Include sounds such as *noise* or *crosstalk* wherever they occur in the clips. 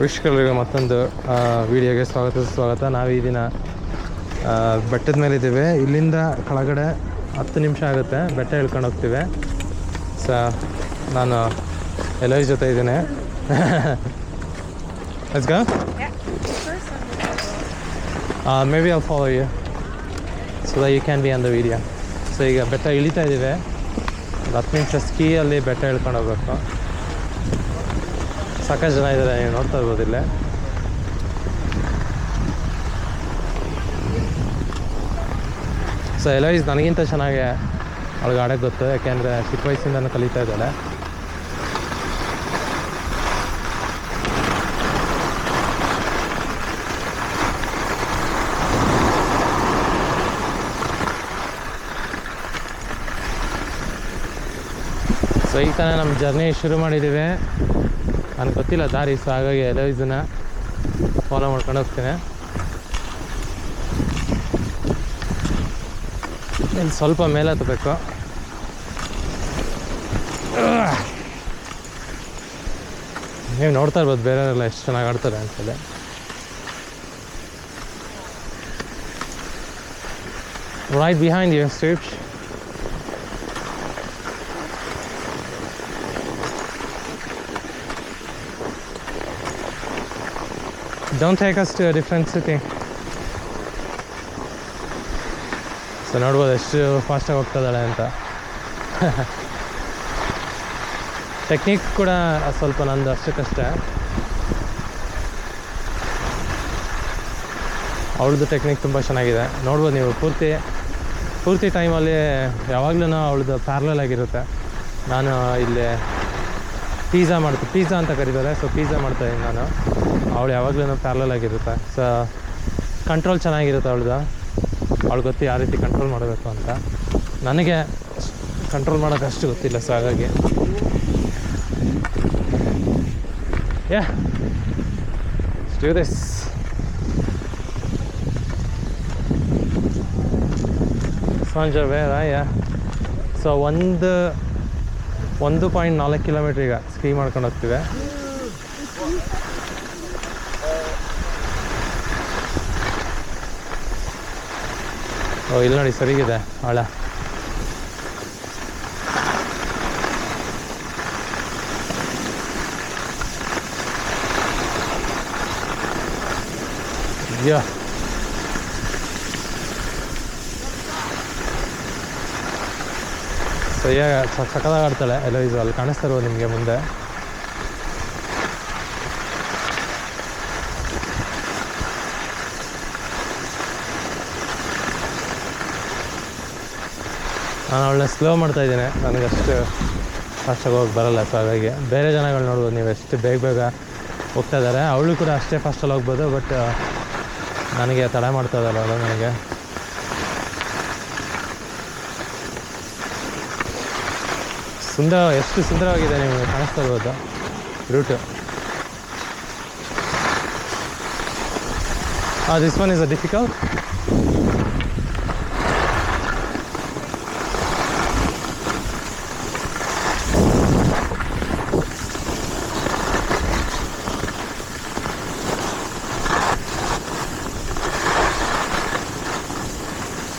ವೀಕ್ಷಕರಿಗೆ ಮತ್ತೊಂದು ವಿಡಿಯೋಗೆ ಸ್ವಾಗತ ಸ್ವಾಗತ ನಾವು ಈ ದಿನ ಬೆಟ್ಟದ ಮೇಲೆ ಇದ್ದೀವಿ. ಇಲ್ಲಿಂದ ಕೆಳಗಡೆ ಹತ್ತು ನಿಮಿಷ ಆಗುತ್ತೆ. ಬೆಟ್ಟ ಇಳ್ಕೊಂಡು ಹೋಗ್ತೀವಿ. ಸ ನಾನು ಎಲ್ಲರ ಜೊತೆ ಇದ್ದೀನಿ. Let's you so Uh, maybe so that you can be on the video. So ಈಗ ಬೆಟ್ಟ ಇಳಿತಾ ಇದ್ದೀವಿ. ಒಂದು ಹತ್ತು ನಿಮಿಷ ಸ್ಕೀಯಲ್ಲಿ ಬೆಟ್ಟ ಇಳ್ಕೊಂಡು ಹೋಗ್ಬೇಕು. ಸಾಕಷ್ಟು ಜನ ಇದ್ದಾರೆ ನೋಡ್ತಾ ಇರ್ಬೋದು ಇಲ್ಲೇ. ಸೊ ಎಲೋಯ್ಸ್ ನನಗಿಂತ ಚೆನ್ನಾಗಿ ಅವಳಿಗೆ ಆಡೋಕ್ಕೆ ಗೊತ್ತು, ಯಾಕೆಂದರೆ ಚಿಕ್ಕ ವಯಸ್ಸಿಂದನೂ ಕಲಿತಾ ಇದ್ದಾಳೆ. ಸೊ ಈಗ ತಾನೇ ನಮ್ಮ ಜರ್ನಿ ಶುರು ಮಾಡಿದ್ದೀವಿ. ನನಗೆ ಗೊತ್ತಿಲ್ಲ, ದಾರಿ ಸೊ ಹಾಗಾಗಿ ಎಲ್ಲೋ ಇದನ್ನು ಫಾಲೋ ಮಾಡ್ಕೊಂಡು ಹೋಗ್ತೇನೆ. ಇಲ್ಲಿ ಸ್ವಲ್ಪ ಮೇಲೆ ಹತ್ತಬೇಕು ನೀವು ನೋಡ್ತಾ ಇರ್ಬೋದು, ಬೇರೆಯವರೆಲ್ಲ ಎಷ್ಟು ಚೆನ್ನಾಗಿ ಆಡ್ತಾರೆ ಅಂತೇಳಿ right behind your stripes Don't take us to a different city. So ನೋಡ್ಬೋದು, ಎಷ್ಟು ಫಾಸ್ಟಾಗಿ ಹೋಗ್ತದಾಳೆ ಅಂತ. *laughs* ಟೆಕ್ನಿಕ್ ಕೂಡ ಸ್ವಲ್ಪ ನಂದು ಅಷ್ಟಕ್ಕಷ್ಟೇ. ಅವಳದು ಟೆಕ್ನಿಕ್ ತುಂಬ ಚೆನ್ನಾಗಿದೆ. ನೋಡ್ಬೋದು ನೀವು, ಪೂರ್ತಿ ಪೂರ್ತಿ ಟೈಮಲ್ಲಿ ಯಾವಾಗಲೂ ಅವಳದು ಪ್ಯಾರ್ಲಲ್ ಆಗಿರುತ್ತೆ. ನಾನು ಇಲ್ಲಿ ಪಿಜ್ಜಾ ಮಾಡ್ತೀವಿ ಪಿಜ್ಜಾ ಅಂತ ಕರೀತಾರೆ ಸೊ ಪಿಜ್ಜಾ ಮಾಡ್ತಾಯಿದ್ದೀನಿ ನಾನು. ಅವಳು ಯಾವಾಗಲೂ ಪ್ಯಾರಲಲ್ ಆಗಿರುತ್ತೆ. ಸೊ ಕಂಟ್ರೋಲ್ ಚೆನ್ನಾಗಿರುತ್ತೆ ಅವಳ್ದು. ಅವಳು ಗೊತ್ತು ಯಾವ ರೀತಿ ಕಂಟ್ರೋಲ್ ಮಾಡಬೇಕು ಅಂತ. ನನಗೆ ಕಂಟ್ರೋಲ್ ಮಾಡೋಕೆ ಅಷ್ಟು ಗೊತ್ತಿಲ್ಲ ಸೊ ಹಾಗಾಗಿ. ಯಾ ಡೂ ದಿಸ್ ಸಂಜೆ ಯಾ ಸೊ ಒಂದು ಒಂದು ಪಾಯಿಂಟ್ ನಾಲ್ಕು ಕಿಲೋಮೀಟ್ರ್ ಈಗ ಸ್ಕೀ ಮಾಡ್ಕೊಂಡು ಹೋಗ್ತೀವಿ. ಓ ಇಲ್ಲಿ ನೋಡಿ ಸರಿಗಿದೆ ಆಳ. ಯಾ ಸರಿಯಾಗಿ ಸಕ್ಕದಾಗ ಆಡ್ತಾಳೆ ಇದು ಅಲ್ಲಿ ಕಾಣಿಸ್ತಾ ನಿಮಗೆ ಮುಂದೆ. ನಾನು ಅವಳನ್ನ ಸ್ಲೋ ಮಾಡ್ತಾ ನನಗೆ ಅಷ್ಟು ಫಾಸ್ಟಾಗಿ ಹೋಗಿ ಬರಲ್ಲ ಸೊ ಹಾಗಾಗಿ ಬೇರೆ ಜನಗಳು ನೋಡ್ಬೋದು, ನೀವು ಎಷ್ಟು ಬೇಗ ಬೇಗ ಹೋಗ್ತಾ ಇದ್ದಾರೆ. ಅವಳು ಕೂಡ ಅಷ್ಟೇ ಫಾಸ್ಟಲ್ಲಿ ಹೋಗ್ಬೋದು ಬಟ್ ನನಗೆ ತಡ ಮಾಡ್ತಾ ಇದ್ದಾಳೆ ಅವಳು ನನಗೆ ಸುಂದರ ಎಷ್ಟು ಸುಂದರವಾಗಿದೆ ನಿಮಗೆ ಕಾಣಿಸ್ತಾ ಇರ್ಬೋದು route Ah, this one is a difficult.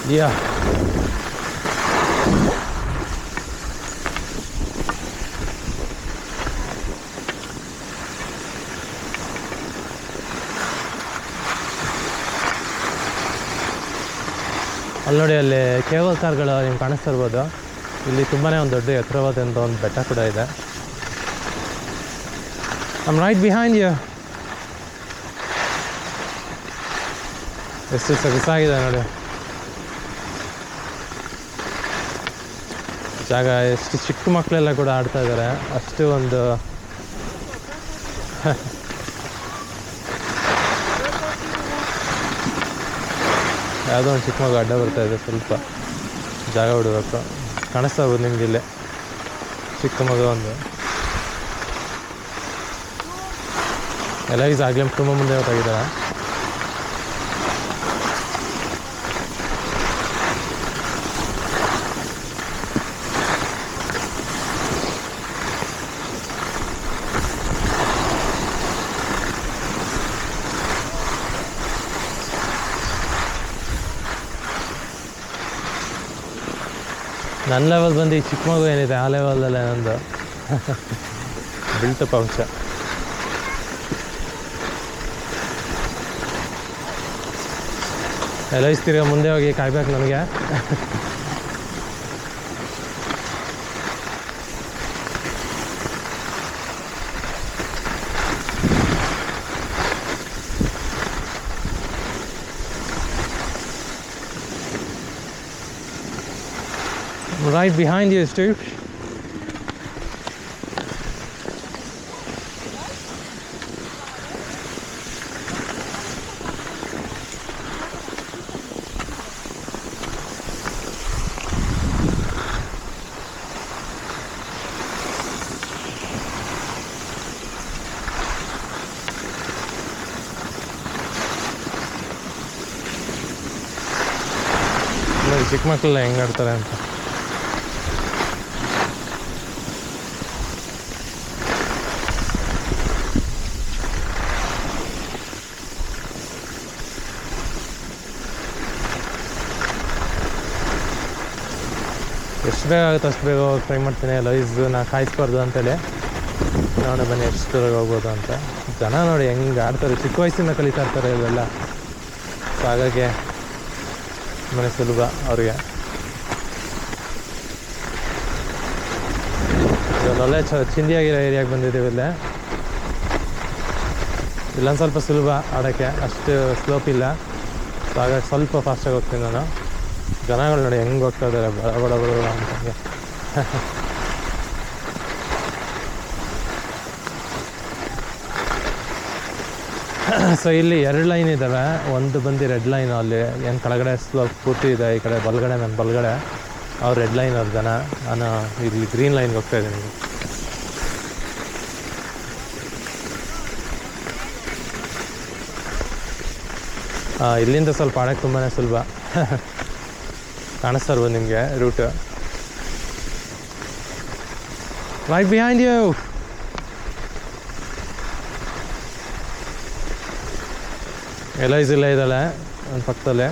Yeah. ಅಲ್ಲಿ ನೋಡಿ, ಅಲ್ಲಿ ಕೇಬಲ್ ಕಾರ್ಗಳು ನಿಮ್ಗೆ ಕಾಣಿಸ್ತಾ ಇರ್ಬೋದು ಇಲ್ಲಿ ತುಂಬಾ ಒಂದು ದೊಡ್ಡ ಎತ್ತರವಾದಂಥ ಒಂದು ಬೆಟ್ಟ ಕೂಡ ಇದೆ. ಐಮ್ ರೈಟ್ ಬಿಹೈಂಡ್ ಯು ಎಷ್ಟು ಸೊಗಸಾಗಿದೆ ನೋಡಿ. ಜಾಗ ಎಷ್ಟು ಚಿಕ್ಕ ಮಕ್ಕಳೆಲ್ಲ ಕೂಡ ಆಡ್ತಾ ಇದ್ದಾರೆ ಅಷ್ಟು ಒಂದು ಯಾವುದೋ ಒಂದು ಚಿಕ್ಕ ಮಗು ಅಡ್ಡ ಬರ್ತಾ ಇದೆ, ಸ್ವಲ್ಪ ಜಾಗ ಬಿಡಬೇಕು ಕಾಣಿಸ್ತಾ ಹೋಗೋದು ನಿಮ್ಗೆ ಇಲ್ಲೇ. ಚಿಕ್ಕ ಮಗು ಒಂದು. ಎಲ್ಲ ಈಸ್ ಆಗಲೇ ತುಂಬ ಮುಂದೆ ಹೊರಟಾಗಿದ್ದಾರೆ ನನ್ನ ಲೆವೆಲ್ ಬಂದು ಈ ಚಿಕ್ಕ ಮಗು ಏನಿದೆ ಆ ಲೆವೆಲಲ್ಲೇ ನಂದು. ಬಿಲ್ಟ್ ಪಂಚ ಎಲ್ಲ ತಿರ್ಗ ಮುಂದೆ ಹೋಗಿ ಕಾಯ್ಬೇಕು ನನಗೆ right behind you, Stu. ನೋಡಿ ಚಿಕ್ಕ ಮಕ್ಕಳೆಲ್ಲ ಹೆಂಗೆ ಆಡ್ತಾರೆ ಅಂತ ಎಷ್ಟು ಬೇಗ ಆಗುತ್ತೆ ಅಷ್ಟು ಬೇಗ ಹೋಗಿ ಟ್ರೈ ಮಾಡ್ತೀನಿ ಲೈಸ್ ನಾ ಕಾಯಿಸ್ಬಾರ್ದು ಅಂತೇಳಿ. ನಾನು ಬನ್ನಿ ಎಷ್ಟು ದೂರ ಹೋಗ್ಬೋದು ಅಂತ. ಜನ ನೋಡಿ ಹೆಂಗೆ ಆಡ್ತಾರೆ, ಚಿಕ್ಕ ವಯಸ್ಸಿಂದ ಕಲಿತಾ ಇರ್ತಾರೆ ಇವೆಲ್ಲ. ಸೊ ಹಾಗಾಗಿ ಮನೆ ಸುಲಭ ಅವ್ರಿಗೆ. ಒಳ್ಳೆ ಚ, ಚಿಂದಿಯಾಗಿರೋ ಏರಿಯಾಗೆ ಬಂದಿದ್ದೀವಿ ಇಲ್ಲೇ. ಇಲ್ಲೊಂದು ಸ್ವಲ್ಪ ಸುಲಭ ಆಡೋಕ್ಕೆ, ಅಷ್ಟು ಸ್ಲೋಪ್ ಇಲ್ಲ. ಸೊ ಹಾಗಾಗಿ ಸ್ವಲ್ಪ ಫಾಸ್ಟಾಗಿ ಹೋಗ್ತೀನಿ ನಾನು. ಜನಗಳು ನೋಡಿ ಹೆಂಗೆ ಹೋಗ್ತಾ ಇದ್ದಾರೆ ಬಡ ಬಡ ಬಡ ಅಂತ ಸೊ *laughs* ಇಲ್ಲಿ ಎರಡು ಲೈನ್ ಇದ್ದಾವೆ ಒಂದು ಬಂದು ರೆಡ್ ಲೈನ್ ಅಲ್ಲಿ, ಏನು ಕೆಳಗಡೆ ಸ್ಲೋಪ್ ಪೂರ್ತಿ ಇದೆ, ಈ ಕಡೆ ಬಲಗಡೆ ನನ್ನ ಬಲಗಡೆ. ಅವ್ರು ರೆಡ್ ಲೈನ್ ಅವ್ರ ಜನ. ನಾನು ಇಲ್ಲಿ ಗ್ರೀನ್ ಲೈನ್ಗೆ ಹೋಗ್ತಾ ಇದ್ದೀನಿ. ಇಲ್ಲಿಂದ ಸ್ವಲ್ಪ ಆಡಕ್ಕೆ ತುಂಬಾ ಸುಲಭ. *laughs* ಕಾಣಿಸ್ತಾ ಇರ್ಬೋದು ನಿಮಗೆ route right behind you Alice ಇಲ್ಲ ಇದ್ದಾಳೆ ನನ್ನ ಪಕ್ಕದಲ್ಲೇ.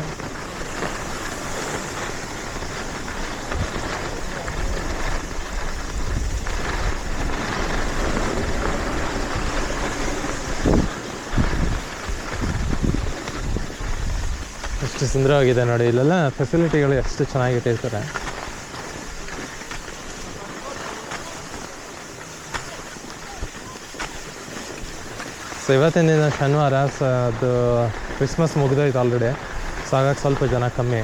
ಎಷ್ಟು ಸುಂದರವಾಗಿದೆ ನೋಡಿ, ಇಲ್ಲೆಲ್ಲ ಫೆಸಿಲಿಟಿಗಳು ಎಷ್ಟು ಚೆನ್ನಾಗಿಟ್ಟಿರ್ತಾರೆ ಸೊ ಇವತ್ತಿನ ದಿನ ಶನಿವಾರ ಸೊ ಅದು ಕ್ರಿಸ್ಮಸ್ ಮುಗಿದೋಯ್ತು ಆಲ್ರೆಡಿ ಸೊ ಹಾಗಾಗಿ ಸ್ವಲ್ಪ ಜನ ಕಮ್ಮಿ.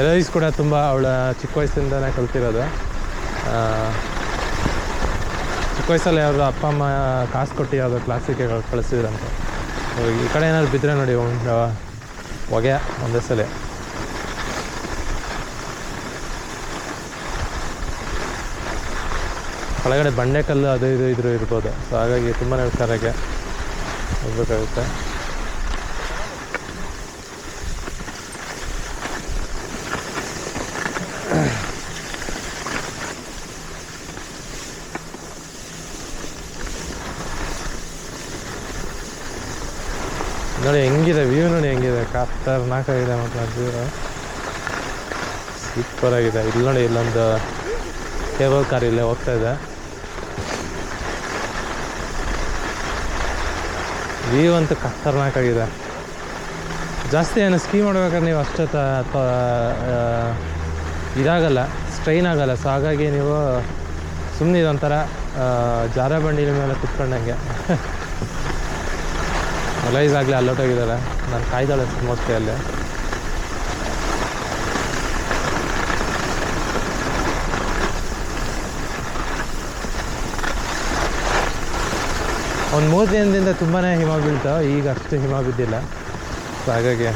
ಎಲೈಸ್ ಕೂಡ ತುಂಬ ಅವಳ ಚಿಕ್ಕ ವಯಸ್ಸಿಂದನೇ ಕಲ್ತಿರೋದು. ಚಿಕ್ಕ ವಯಸ್ಸಲ್ಲಿ ಅವರು ಅಪ್ಪ, ಅಮ್ಮ ಕಾಸು ಕೊಟ್ಟು ಯಾವುದೋ ಕ್ಲಾಸಿಗೆ ಕಳಿಸಿದ್ರಂತೆ. ಈ ಕಡೆ ಏನಾದ್ರು ಬಿದ್ದರೆ ನೋಡಿ, ಒಂದು ಹೊಗೆ ಒಂದೇ ಸಲ. ಒಳಗಡೆ ಬಂಡೆಕಲ್ಲು ಅದು ಇದು ಇದ್ರೂ ಇರ್ಬೋದು. ಸೊ, ಹಾಗಾಗಿ ತುಂಬಾ ಹುಷಾರಾಗೆ ಹೋಗ್ಬೇಕಾಗುತ್ತೆ. ನೋಡಿ ಹೆಂಗಿದೆ ವ್ಯೂ ನೋಡಿ ಹೆಂಗಿದೆ. ಖತರ್ನಾಕಾಗಿದೆ ಮತ್ತು ವ್ಯೂ ಸೂಪರ್ ಆಗಿದೆ. ಇಲ್ಲಿ ನೋಡಿ ಇಲ್ಲೊಂದು ಕೇಬಲ್ ಕಾರ್ ಇಲ್ಲೇ ಹೋಗ್ತಾ ಇದೆ. ವ್ಯೂ ಅಂತೂ ಖತರ್ನಾಕಾಗಿದೆ ಜಾಸ್ತಿ ಏನು ಸ್ಕೀ ಮಾಡ್ಬೇಕಾದ್ರೆ ನೀವು ಅಷ್ಟೇ ಇದಾಗಲ್ಲ ಸ್ಟ್ರೈನ್ ಆಗಲ್ಲ. ಸೊ ಹಾಗಾಗಿ ನೀವು ಸುಮ್ಮನೆ ಇದೊಂಥರ ಜಾರ ಮೇಲೆ ಕುತ್ಕೊಂಡಂಗೆ. *laughs* ಲೈಸ್ ಆಗಲಿ ಆಗಿದ್ದಾರೆ. ನಾನು ಕಾಯ್ದಾಳೆ ಮೋಸ್ಟ್ಲಿ ಅಲ್ಲಿ ಒಂದು ಮೂರು ದಿನದಿಂದ ತುಂಬಾ ಹಿಮ ಬೀಳ್ತಾ, ಈಗ ಅಷ್ಟು ಹಿಮ ಬಿದ್ದಿಲ್ಲ. ಹಾಗಾಗಿ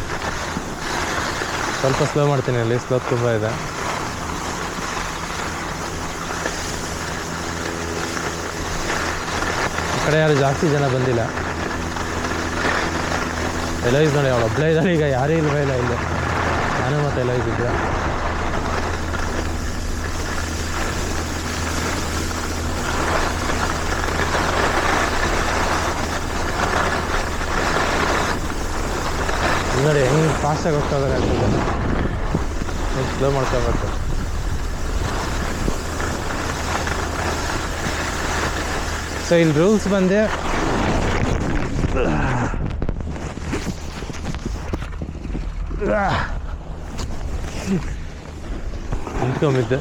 ಸ್ವಲ್ಪ ಸ್ಲೋ ಮಾಡ್ತೀನಿ ಅಲ್ಲಿ ಸ್ಲೋ ತುಂಬ ಇದೆ. ಆ ಕಡೆ ಯಾರು ಜಾಸ್ತಿ ಜನ ಬಂದಿಲ್ಲ. ಎಲೈಸ್ ನೋಡಿ ಅವಳು. ಒಬ್ಬಳೇ ಇದ್ದಾಳೆ ಈಗ ಯಾರೂ ಇಲ್ವೇ ಇಲ್ಲ ಇಲ್ಲಿ. ನಾನು ಮತ್ತೆ ಎಲೈಸ್ ಇದ್ದೆ. ನೋಡಿ ಹೆಂಗೆ ಆಗಿ ಹೋಗ್ತಾ ಇದ್ದಾರೆ ಆಗ್ತದೆ ಸ್ಲೋ ಮಾಡ್ಕೊಬೇಕು ಸೊ ಇಲ್ಲಿ ರೂಲ್ಸ್ ಬಂದೆ. ನಿಂತ್ಕೊಂಬಿದ್ದೆ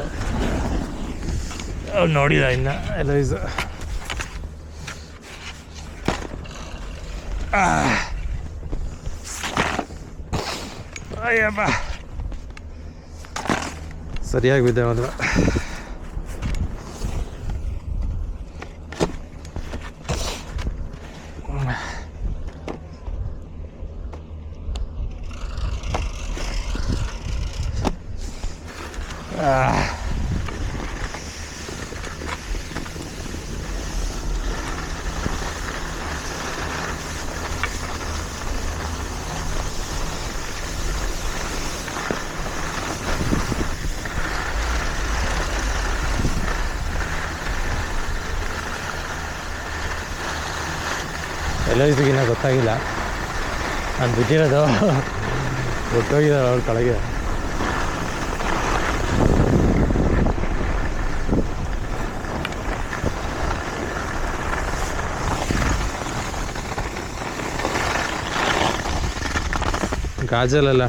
ಅವ್ನು ನೋಡಿದ ಇನ್ನ. ಎಲ್ಲ ಇದು ಅಯ್ಯಪ್ಪ. ಸರಿಯಾಗಿ ಬಿದ್ದೆ ಮೊದಲು ಎಲ್ಲ ಇದಕ್ಕಿನ್ನ ಗೊತ್ತಾಗಿಲ್ಲ. ನಾನು ಬಿದ್ದಿರೋದು ಗೊತ್ತೋಗಿದ್ದಾರೆ ಅವ್ರ ಕೆಳಗೆ. ಗಾಜಲೆಲ್ಲ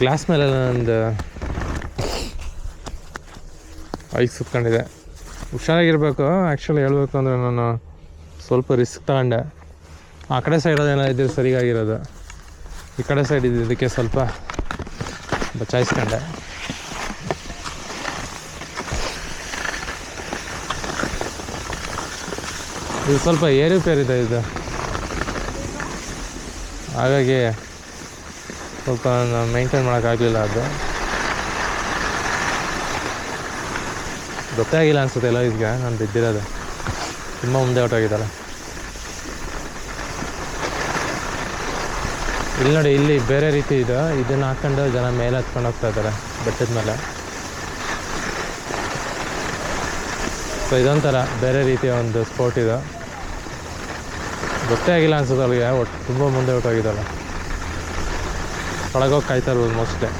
ಗ್ಲಾಸ್ ಮೇಲೆಲ್ಲ ನಂದು ಐಸ್ ಸುತ್ಕೊಂಡಿದೆ. ಹುಷಾರಾಗಿರ್ಬೇಕು ಆ್ಯಕ್ಚುಲಿ ಹೇಳಬೇಕು ಅಂದರೆ ನಾನು ಸ್ವಲ್ಪ ರಿಸ್ಕ್ ತಗೊಂಡೆ. ಆ ಕಡೆ ಸೈಡ್ ಏನಾದ್ರು ಇದ್ದರೆ ಸರಿಯಾಗಿರೋದು ಈ ಕಡೆ ಸೈಡ್ ಇದ್ದಿದ್ದಕ್ಕೆ ಸ್ವಲ್ಪ ಬಚಾಯಿಸ್ಕೊಂಡೆ. ಇದು ಸ್ವಲ್ಪ ಏರುಪೇರಿದೆ ಇದು. ಹಾಗಾಗಿ ಸ್ವಲ್ಪ ಮೇಂಟೈನ್ ಮಾಡೋಕ್ಕಾಗಲಿಲ್ಲ ಅದು. ಗೊತ್ತೇ ಆಗಿಲ್ಲ ಅನ್ಸುತ್ತೆ ಎಲ್ಲ ಇದಕ್ಕೆ ನಾನು ಬಿದ್ದಿರೋದು. ತುಂಬ ಮುಂದೆ ಹೊರಟೋಗಿದ್ದಾರೆ. ಇಲ್ಲಿ ನೋಡಿ, ಇಲ್ಲಿ ಬೇರೆ ರೀತಿ ಇದೆ. ಇದನ್ನು ಹಾಕೊಂಡು ಜನ ಮೇಲೆ ಹತ್ಕೊಂಡು ಹೋಗ್ತಾ ಇದ್ದಾರೆ, ಬೆಟ್ಟದ ಮೇಲೆ. ಸೊ ಇದೊಂಥರ ಬೇರೆ ರೀತಿಯ ಒಂದು ಸ್ಪೋರ್ಟ್ ಇದೆ. ಗೊತ್ತೇ ಆಗಿಲ್ಲ ಅನ್ಸುತ್ತೆ ಅವ್ರಿಗೆ ಒಟ್ಟು ತುಂಬ ಮುಂದೆ ಹೊರಟೋಗಿದ್ದಾರೆ. ಒಳಗೋಗಿ ಕಾಯ್ತಾ ಇರ್ಬೋದು ಮೋಸ್ಟ್ಲಿ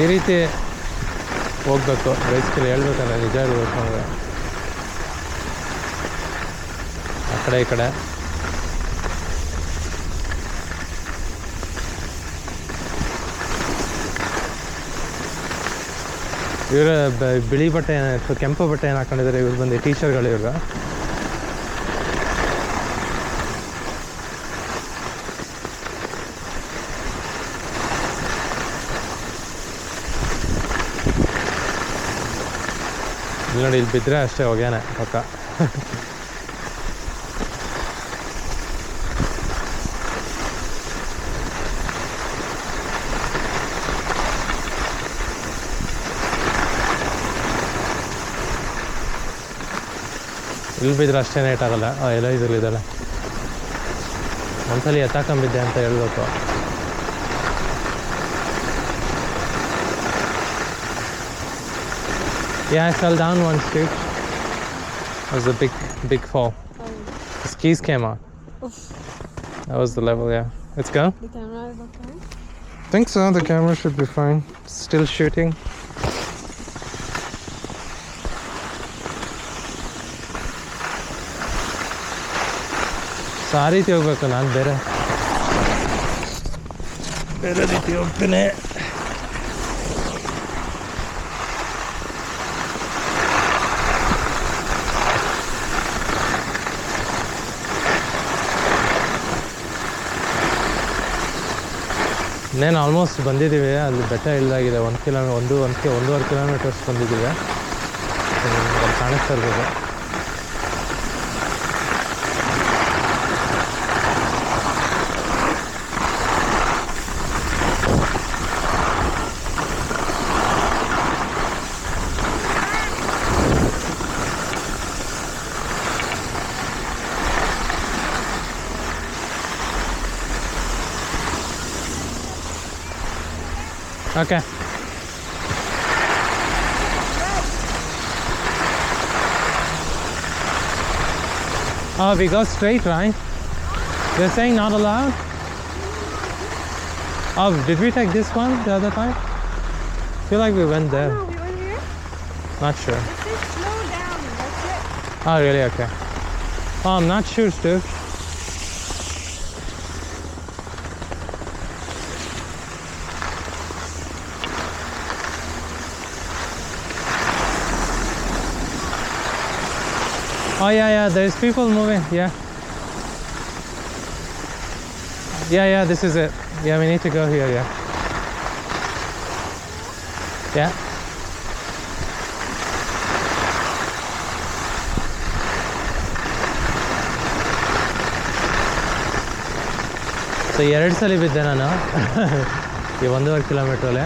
ಈ ರೀತಿ ಹೋಗ್ಬೇಕು. ಬೈಸ್ಕಲ್ ಹೇಳ್ಬೇಕಂದ್ರೆ ನಿಜ ಹೇಳ್ಬೇಕು ಅಂದರೆ. ಆ ಕಡೆ, ಈ ಕಡೆ. ಇವರು ಬಿಳಿ ಬಟ್ಟೆ ಕೆಂಪು ಬಟ್ಟೆ ಏನು ಹಾಕೊಂಡಿದ್ದಾರೆ? ಇವ್ರು ಬಂದು ಟೀಚರ್ಗಳು ಇವ್ರು. ಇಲ್ಲಿ ನೋಡಿ ಇಲ್ಲಿ ಬಿದ್ದರೆ ಅಷ್ಟೇ ಹೋಗ್ಯಾನೆ ಪಕ್ಕ. ಇಲ್ಲಿ ಬಿದ್ದರೆ ಅಷ್ಟೇ ನೇಟ್ ಆಗಲ್ಲ. ಎಲ್ಲ ಇದಲ್ಲ ಒಂದ್ಸಲಿ ಎತ್ತಾಕೊಂಬಿದ್ದೆ ಅಂತ ಹೇಳ್ಬೇಕು. Yeah, I fell down one street. It was a big, big fall. The skis came out. That was the level, yeah. Let's go. The camera is okay. think so. The camera should be fine. Still shooting. So ಆ ರೀತಿ ಹೋಗ್ಬೇಕು ನಾನು ಬೇರೆ ಬೇರೆ ರೀತಿ ಹೋಗ್ತೇನೆ ಇನ್ನೇನು almost ಬಂದಿದ್ದೀವಿ. ಅಲ್ಲಿ ಬೆಟ್ಟ ಇಲ್ದಾಗಿದೆ. ಒಂದು ಕಿಲೋಮೀ ಒಂದು ಒಂದು ಒಂದೂವರೆ ಕಿಲೋಮೀಟರ್ಸ್ ಬಂದಿದ್ದೀವಿ. ಅಲ್ಲಿ ಕಾಣಿಸ್ತಾ ಇರ್ಬೋದು. Okay. Oh, we go straight, right? They're saying not allowed? Oh, did we take this one the other time? feel like we went there. No, we went here. Not sure. It says slow down. That's it. Oh, really? Okay. Oh, I'm not sure, Stu. Oh, yeah, yeah, there's people moving. Yeah. Yeah, yeah, this is it. Yeah, we need to go here. Yeah. Yeah. So ಎರಡು ಸಲ ಬಿದ್ದೆ ನಾನು ಈ ಒಂದೂವರೆ ಕಿಲೋಮೀಟ್ರಲ್ಲಿ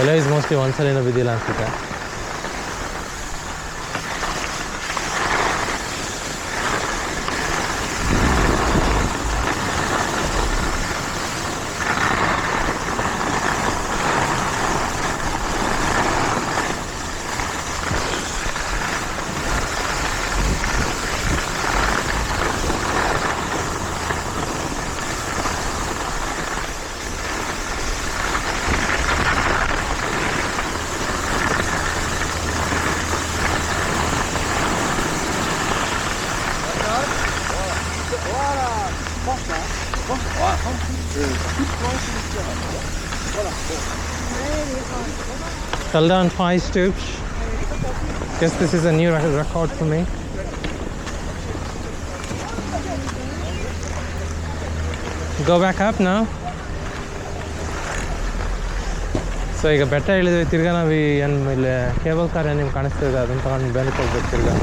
ಎಲ್ಲ mostly mostly ಏನೋ ಬಿದ್ದಿಲ್ಲ ಅನ್ಸುತ್ತೆ Fell down five stoops. Guess this is a new re- record for me. Go back up now. So ಈಗ ಬೆಟ್ಟ ಇಳಿದ್ವಿ ತಿರ್ಗಾ ನಾವು ಏನು ಇಲ್ಲಿ ಕೇಬಲ್ ಕಾರ್ ಏನು ನಿಮ್ಗೆ ಕಾಣಿಸ್ತಿದೆ ಅದನ್ನು ತಗೊಂಡು ಬೆಳಕ್ಕೆ ಕೊಡ್ಬೇಕು ತಿರ್ಗಾ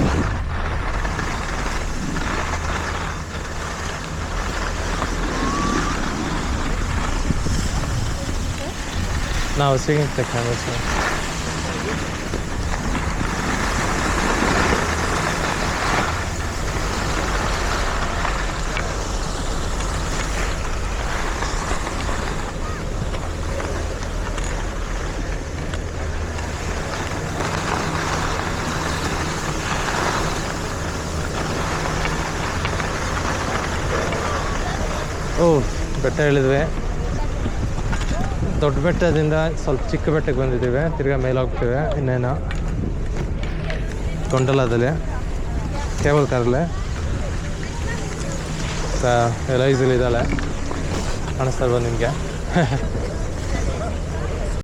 ನಾವು ಸಿಗುತ್ತೆ ಕ್ಯಾಮ್ರಾ ಸರ್ ಓ ಬೆಟ್ಟ ಇಳಿದ್ವಿ ದೊಡ್ಡ ಬೆಟ್ಟದಿಂದ ಸ್ವಲ್ಪ ಚಿಕ್ಕ ಬೆಟ್ಟಕ್ಕೆ ಬಂದಿದ್ದೀವಿ. ತಿರ್ಗಾ ಮೇಲೆ ಹೋಗ್ತೀವಿ ಇನ್ನೇನು. ಗೊಂಡಲದಲ್ಲಿ. ಕೇಬಲ್ ಕಾರಲ್ಲಿ. ಸ ಈಸಿಲಿ ಇದ್ದಾಳೆ. ಕಾಣಿಸ್ತಾ ಇರ್ಬೋದು ನಿಮಗೆ? *laughs*